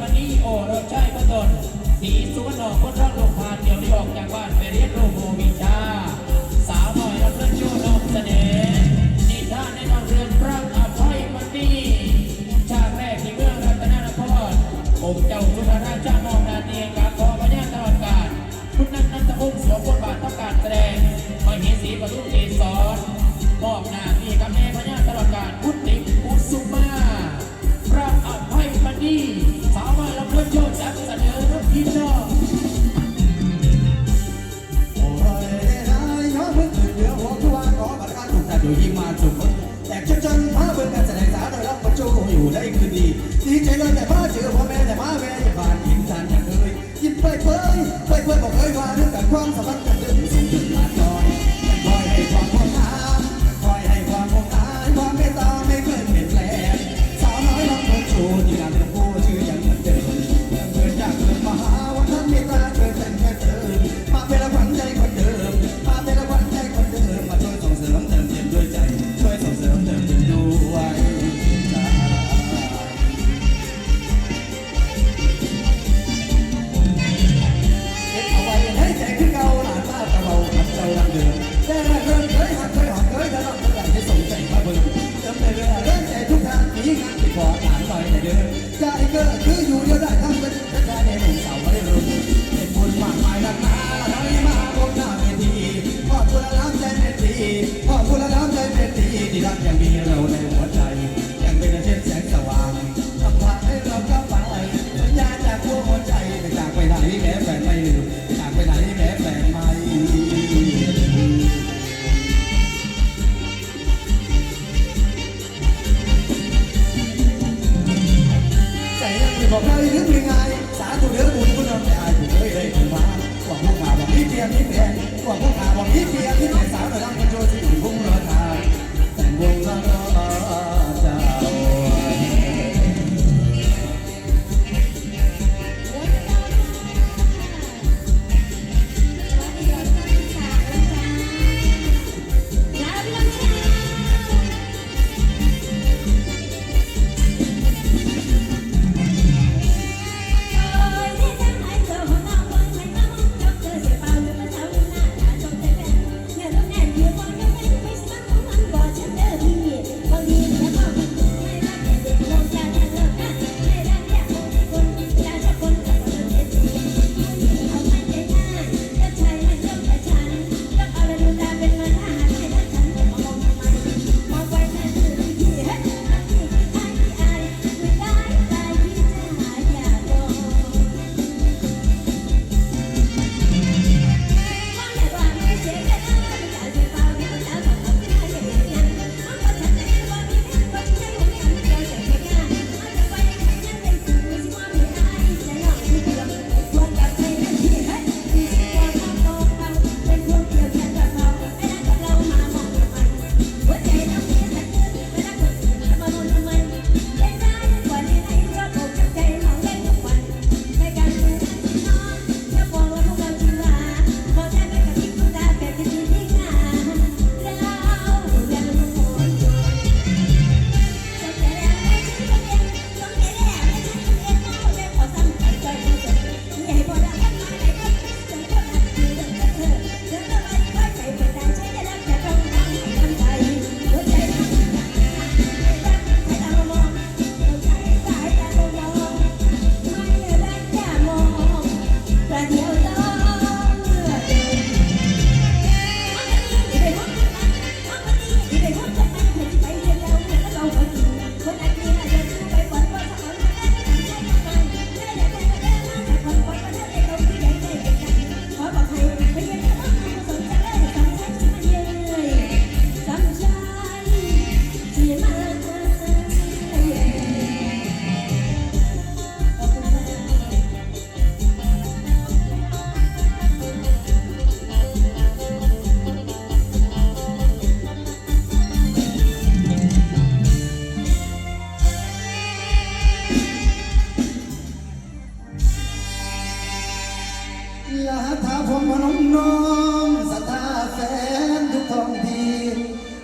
มันนี่โอ้เราใช่ก็ะตนสีสุวนรณออกคนรักลงพานเดี๋ยวนี้ออกจากบ้านไปเรียนโรโมวิชา สาวหน่อยรับเล่นโยโน ความสามัคคี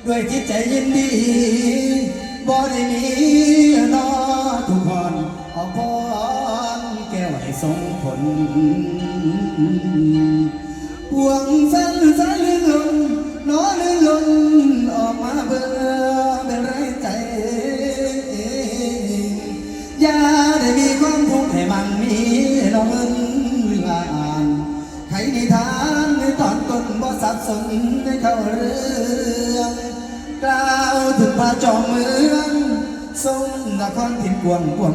ด้วยจิตใจยินดีบ่ได้มีนอทุกคนเอาพรแก้วให้สงผลหวงสั้นสั้นลืมลนน้อลื่นลนออกมาเบื่อเป็นไรใจ อย่าได้มีความทุกข์ให้มันมีเราเงินอ่านใครนิทานในตอนต้นบ่สับสนใน กล่าวถึงพระ